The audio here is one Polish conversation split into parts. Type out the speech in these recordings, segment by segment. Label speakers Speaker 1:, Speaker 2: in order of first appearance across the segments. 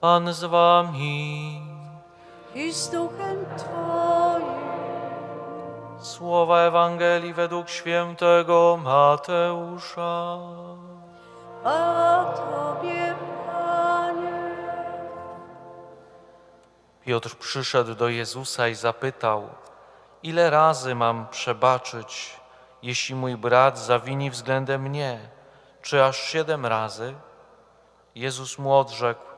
Speaker 1: Pan z wami.
Speaker 2: i z duchem Twoim.
Speaker 1: Słowa Ewangelii według świętego Mateusza.
Speaker 2: A Tobie, Panie.
Speaker 1: Piotr przyszedł do Jezusa i zapytał: Ile razy mam przebaczyć, jeśli mój brat zawini względem mnie? Czy aż siedem razy? Jezus mu odrzekł: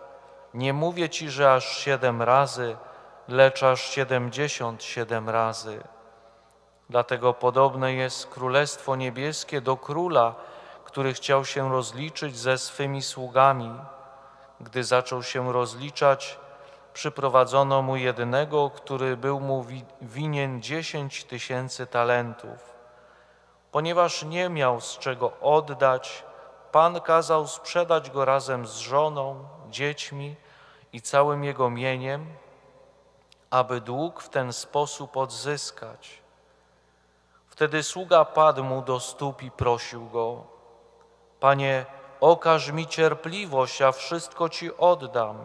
Speaker 1: Nie mówię ci, że aż siedem razy, lecz aż siedemdziesiąt siedem razy. Dlatego podobne jest Królestwo Niebieskie do króla, który chciał się rozliczyć ze swymi sługami. Gdy zaczął się rozliczać, przyprowadzono mu jednego, który był mu wi- winien dziesięć tysięcy talentów. Ponieważ nie miał z czego oddać, Pan kazał sprzedać go razem z żoną, dziećmi i całym jego mieniem, aby dług w ten sposób odzyskać. Wtedy sługa padł mu do stóp i prosił go: Panie, okaż mi cierpliwość, a wszystko ci oddam.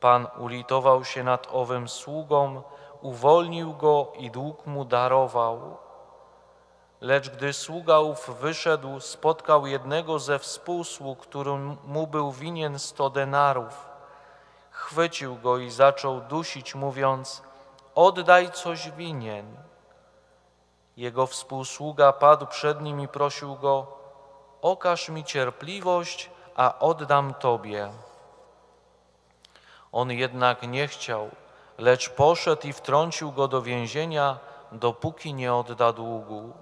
Speaker 1: Pan ulitował się nad owym sługą, uwolnił go i dług mu darował. Lecz gdy sługa ów wyszedł, spotkał jednego ze współsług, który mu był winien sto denarów. Chwycił go i zaczął dusić, mówiąc: Oddaj coś winien. Jego współsługa padł przed nim i prosił go: Okaż mi cierpliwość, a oddam tobie. On jednak nie chciał, lecz poszedł i wtrącił go do więzienia, dopóki nie odda długu.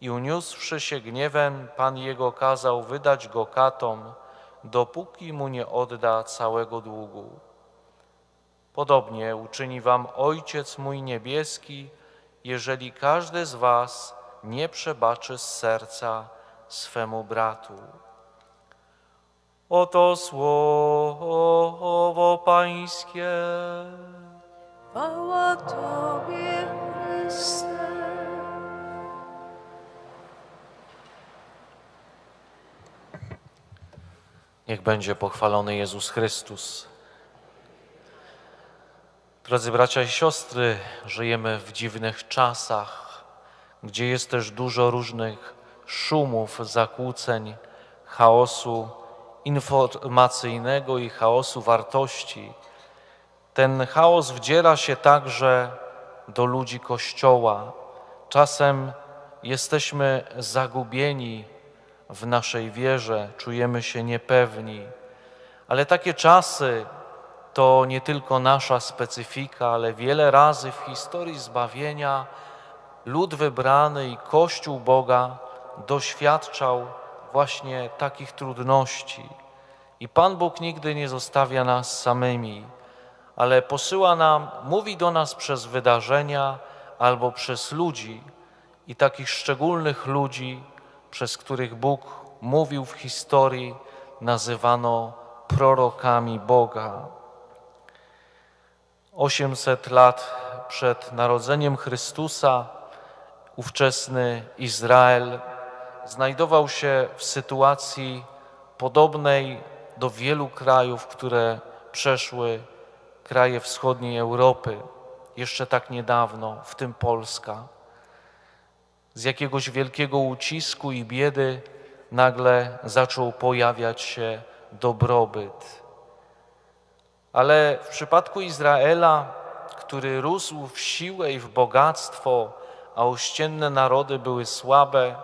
Speaker 1: I uniósłszy się gniewem, Pan jego kazał wydać go katom, dopóki mu nie odda całego długu. Podobnie uczyni wam Ojciec mój niebieski, jeżeli każdy z was nie przebaczy z serca swemu bratu. Oto słowo Pańskie.
Speaker 2: Chwała Tobie, Chryste.
Speaker 1: Niech będzie pochwalony Jezus Chrystus. Drodzy bracia i siostry, żyjemy w dziwnych czasach, gdzie jest też dużo różnych szumów, zakłóceń, chaosu informacyjnego i chaosu wartości. Ten chaos wdziera się także do ludzi Kościoła. Czasem jesteśmy zagubieni w naszej wierze, czujemy się niepewni. Ale takie czasy to nie tylko nasza specyfika, ale wiele razy w historii zbawienia lud wybrany i Kościół Boga doświadczał właśnie takich trudności. I Pan Bóg nigdy nie zostawia nas samymi, ale posyła nam, mówi do nas przez wydarzenia albo przez ludzi i takich szczególnych ludzi, przez których Bóg mówił w historii, nazywano prorokami Boga. 800 lat przed narodzeniem Chrystusa ówczesny Izrael znajdował się w sytuacji podobnej do wielu krajów, które przeszły kraje wschodniej Europy jeszcze tak niedawno, w tym Polska. Z jakiegoś wielkiego ucisku i biedy nagle zaczął pojawiać się dobrobyt. Ale w przypadku Izraela, który rósł w siłę i w bogactwo, a ościenne narody były słabe,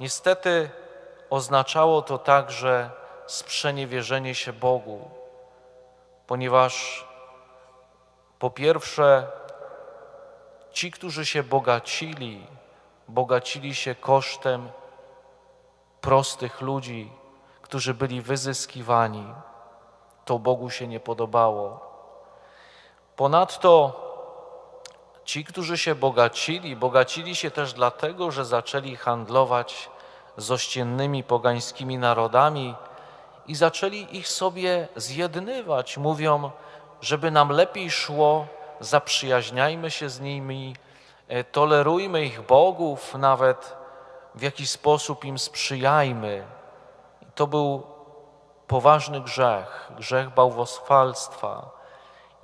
Speaker 1: niestety oznaczało to także sprzeniewierzenie się Bogu, ponieważ po pierwsze ci, którzy się bogacili, bogacili się kosztem prostych ludzi, którzy byli wyzyskiwani. To Bogu się nie podobało. Ponadto ci, którzy się bogacili, bogacili się też dlatego, że zaczęli handlować z ościennymi pogańskimi narodami i zaczęli ich sobie zjednywać. Mówią, żeby nam lepiej szło, zaprzyjaźniajmy się z nimi, tolerujmy ich bogów, nawet w jakiś sposób im sprzyjajmy. To był poważny grzech, grzech bałwochwalstwa.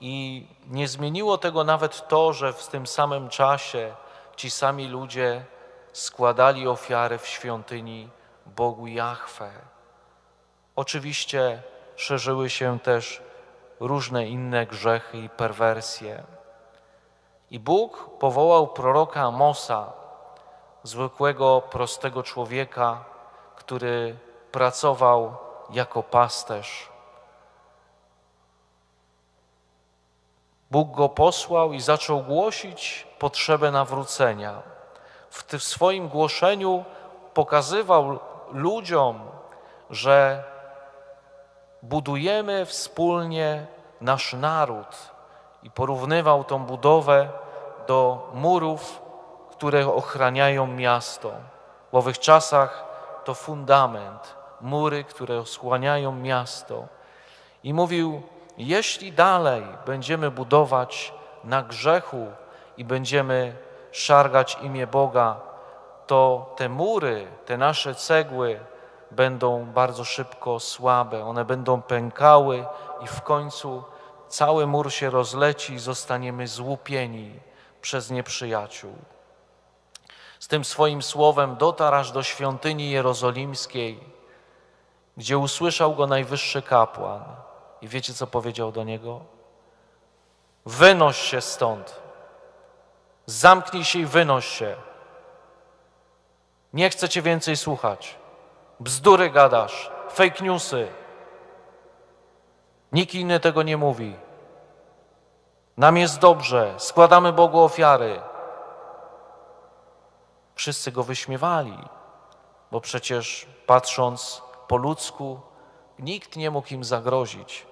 Speaker 1: I nie zmieniło tego nawet to, że w tym samym czasie ci sami ludzie składali ofiary w świątyni Bogu Jahwe. Oczywiście szerzyły się też różne inne grzechy i perwersje. I Bóg powołał proroka Amosa, zwykłego, prostego człowieka, który pracował jako pasterz. Bóg go posłał i zaczął głosić potrzebę nawrócenia. W, ty- w swoim głoszeniu pokazywał ludziom, że budujemy wspólnie nasz naród i porównywał tą budowę do murów, które ochraniają miasto. W owych czasach to fundament, mury, które osłaniają miasto. I mówił: Jeśli dalej będziemy budować na grzechu i będziemy szargać imię Boga, to te mury, te nasze cegły będą bardzo szybko słabe, one będą pękały i w końcu cały mur się rozleci i zostaniemy złupieni przez nieprzyjaciół. Z tym swoim słowem dotarł aż do świątyni jerozolimskiej, gdzie usłyszał go najwyższy kapłan. I wiecie, co powiedział do niego? Wynoś się stąd. Zamknij się i wynoś się. Nie chcę cię więcej słuchać. Bzdury gadasz, fake newsy. Nikt inny tego nie mówi. Nam jest dobrze, składamy Bogu ofiary. Wszyscy go wyśmiewali, bo przecież patrząc po ludzku, nikt nie mógł im zagrozić.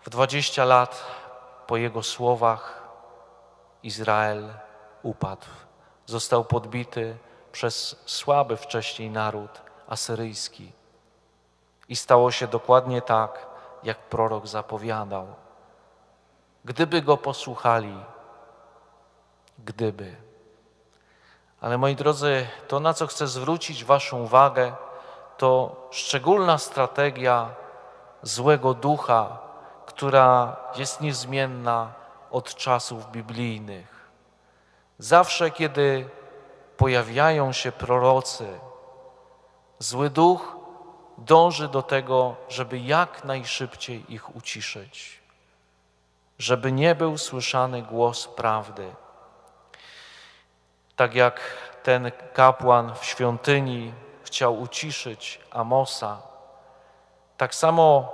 Speaker 1: W 20 lat po jego słowach Izrael upadł. Został podbity przez słaby wcześniej naród asyryjski. I stało się dokładnie tak, jak prorok zapowiadał. Gdyby go posłuchali, gdyby. Ale moi drodzy, to na co chcę zwrócić Waszą uwagę, to szczególna strategia złego ducha, która jest niezmienna od czasów biblijnych. Zawsze, kiedy pojawiają się prorocy, zły duch dąży do tego, żeby jak najszybciej ich uciszyć, żeby nie był słyszany głos prawdy. Tak jak ten kapłan w świątyni chciał uciszyć Amosa, tak samo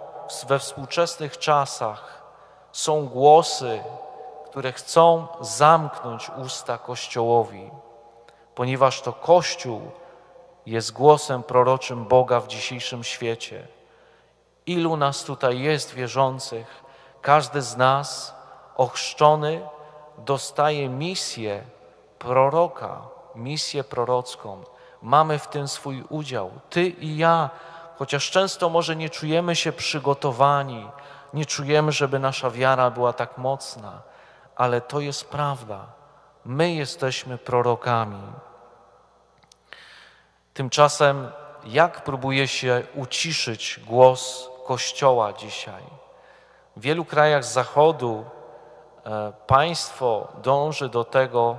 Speaker 1: we współczesnych czasach są głosy, które chcą zamknąć usta Kościołowi, ponieważ to Kościół jest głosem proroczym Boga w dzisiejszym świecie. Ilu nas tutaj jest wierzących? Każdy z nas ochrzczony dostaje misję proroka, misję prorocką. Mamy w tym swój udział, ty i ja, chociaż często może nie czujemy się przygotowani, nie czujemy, żeby nasza wiara była tak mocna, ale to jest prawda. My jesteśmy prorokami. Tymczasem, jak próbuje się uciszyć głos Kościoła dzisiaj? W wielu krajach Zachodu e, państwo dąży do tego,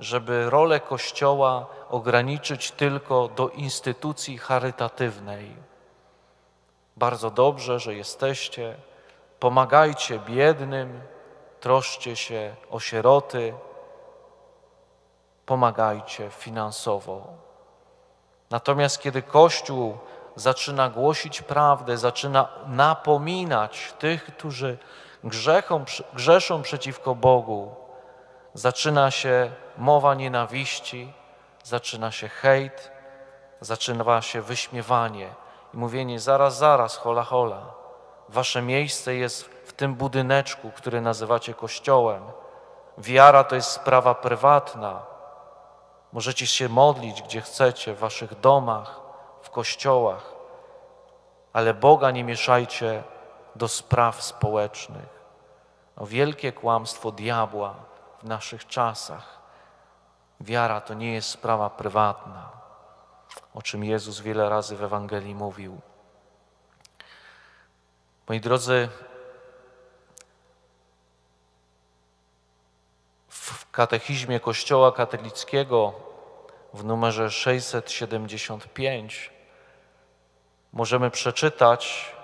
Speaker 1: żeby rolę Kościoła ograniczyć tylko do instytucji charytatywnej. Bardzo dobrze, że jesteście, pomagajcie biednym, troszcie się o sieroty, pomagajcie finansowo. Natomiast kiedy Kościół zaczyna głosić prawdę, zaczyna napominać tych, którzy grzechą, grzeszą przeciwko Bogu, zaczyna się mowa nienawiści, zaczyna się hejt, zaczyna się wyśmiewanie i mówienie zaraz, zaraz, hola, hola. Wasze miejsce jest w tym budyneczku, który nazywacie kościołem. Wiara to jest sprawa prywatna. Możecie się modlić gdzie chcecie, w waszych domach, w kościołach, ale Boga nie mieszajcie do spraw społecznych. O wielkie kłamstwo diabła w naszych czasach. Wiara to nie jest sprawa prywatna, o czym Jezus wiele razy w Ewangelii mówił. Moi drodzy, w katechizmie Kościoła katolickiego w numerze 675 możemy przeczytać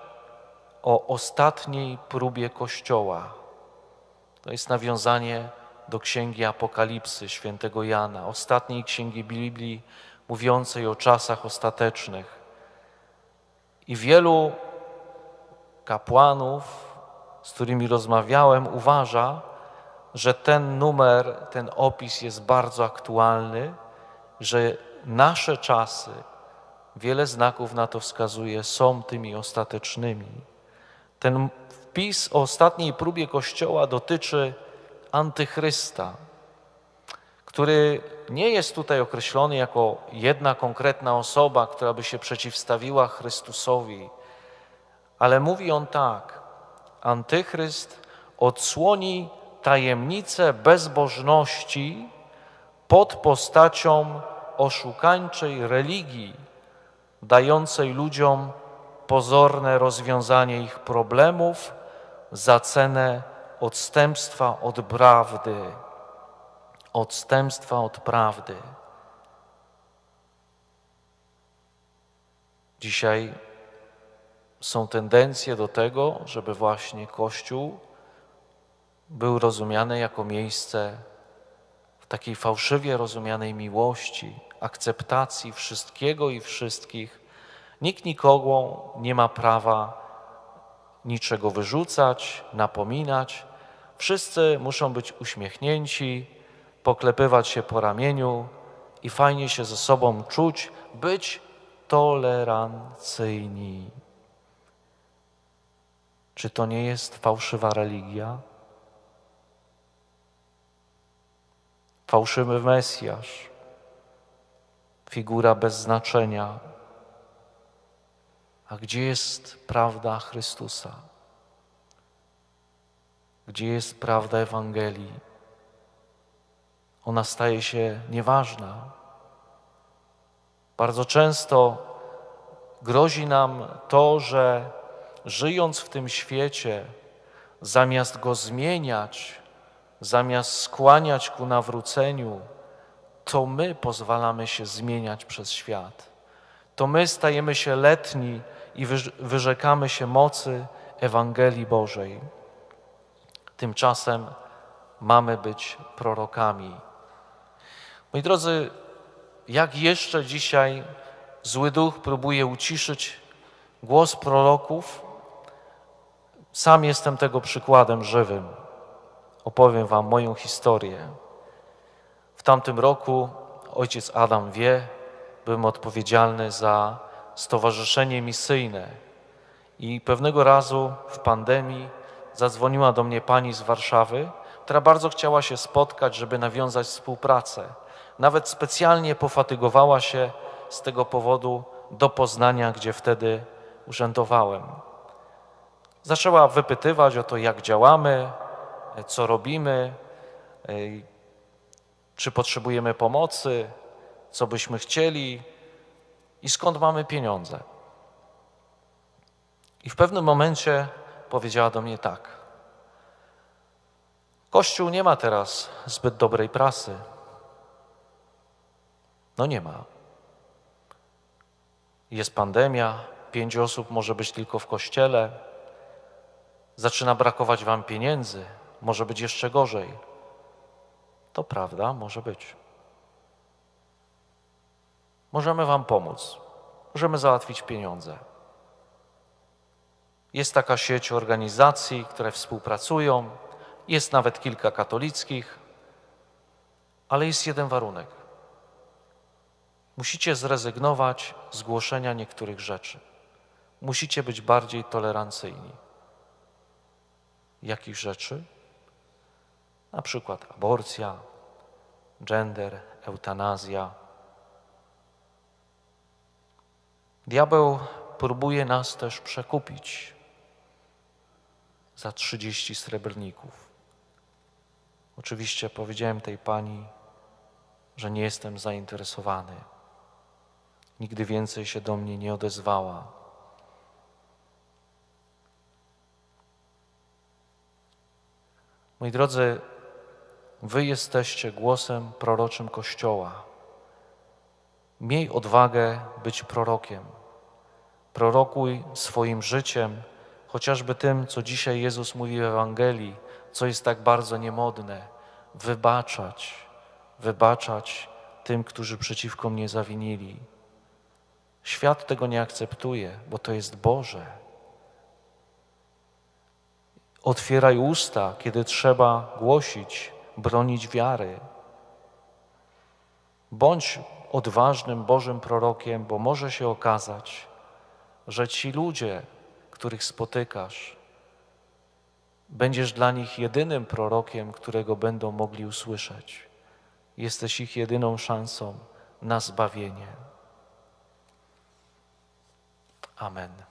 Speaker 1: o ostatniej próbie Kościoła. To jest nawiązanie do księgi Apokalipsy świętego Jana, ostatniej księgi Biblii mówiącej o czasach ostatecznych. I wielu kapłanów, z którymi rozmawiałem, uważa, że ten numer, ten opis jest bardzo aktualny, że nasze czasy, wiele znaków na to wskazuje, są tymi ostatecznymi. Ten wpis o ostatniej próbie Kościoła dotyczy antychrysta, który nie jest tutaj określony jako jedna konkretna osoba, która by się przeciwstawiła Chrystusowi, ale mówi on tak: Antychryst odsłoni tajemnicę bezbożności pod postacią oszukańczej religii, dającej ludziom pozorne rozwiązanie ich problemów za cenę odstępstwa od prawdy. Odstępstwa od prawdy. Dzisiaj są tendencje do tego, żeby właśnie Kościół był rozumiany jako miejsce w takiej fałszywie rozumianej miłości, akceptacji wszystkiego i wszystkich. Nikt nikogo nie ma prawa niczego wyrzucać, napominać. Wszyscy muszą być uśmiechnięci, poklepywać się po ramieniu i fajnie się ze sobą czuć, być tolerancyjni. Czy to nie jest fałszywa religia? Fałszywy Mesjasz, figura bez znaczenia. A gdzie jest prawda Chrystusa? Gdzie jest prawda Ewangelii? Ona staje się nieważna. Bardzo często grozi nam to, że żyjąc w tym świecie, zamiast go zmieniać, zamiast skłaniać ku nawróceniu, to my pozwalamy się zmieniać przez świat. To my stajemy się letni i wyrzekamy się mocy Ewangelii Bożej. Tymczasem mamy być prorokami. Moi drodzy, jak jeszcze dzisiaj zły duch próbuje uciszyć głos proroków, sam jestem tego przykładem żywym. Opowiem Wam moją historię. W tamtym roku ojciec Adam wie, byłem odpowiedzialny za stowarzyszenie misyjne. I pewnego razu w pandemii zadzwoniła do mnie pani z Warszawy, która bardzo chciała się spotkać, żeby nawiązać współpracę. Nawet specjalnie pofatygowała się z tego powodu do Poznania, gdzie wtedy urzędowałem. Zaczęła wypytywać o to, jak działamy, co robimy, czy potrzebujemy pomocy, co byśmy chcieli i skąd mamy pieniądze. I w pewnym momencie powiedziała do mnie tak: Kościół nie ma teraz zbyt dobrej prasy. No nie ma. Jest pandemia, pięć osób może być tylko w kościele. Zaczyna brakować wam pieniędzy, może być jeszcze gorzej. To prawda, może być. Możemy Wam pomóc, możemy załatwić pieniądze. Jest taka sieć organizacji, które współpracują, jest nawet kilka katolickich, ale jest jeden warunek. Musicie zrezygnować z głoszenia niektórych rzeczy. Musicie być bardziej tolerancyjni. jakich rzeczy? Na przykład aborcja, gender, eutanazja. Diabeł próbuje nas też przekupić za 30 srebrników. Oczywiście powiedziałem tej pani, że nie jestem zainteresowany. Nigdy więcej się do mnie nie odezwała. Moi drodzy, Wy jesteście głosem proroczym Kościoła. Miej odwagę być prorokiem. Prorokuj swoim życiem, chociażby tym, co dzisiaj Jezus mówi w Ewangelii, co jest tak bardzo niemodne. Wybaczać, wybaczać tym, którzy przeciwko mnie zawinili. Świat tego nie akceptuje, bo to jest Boże. Otwieraj usta, kiedy trzeba głosić, bronić wiary. Bądź odważnym Bożym prorokiem, bo może się okazać, że ci ludzie, których spotykasz, będziesz dla nich jedynym prorokiem, którego będą mogli usłyszeć. Jesteś ich jedyną szansą na zbawienie. Amen.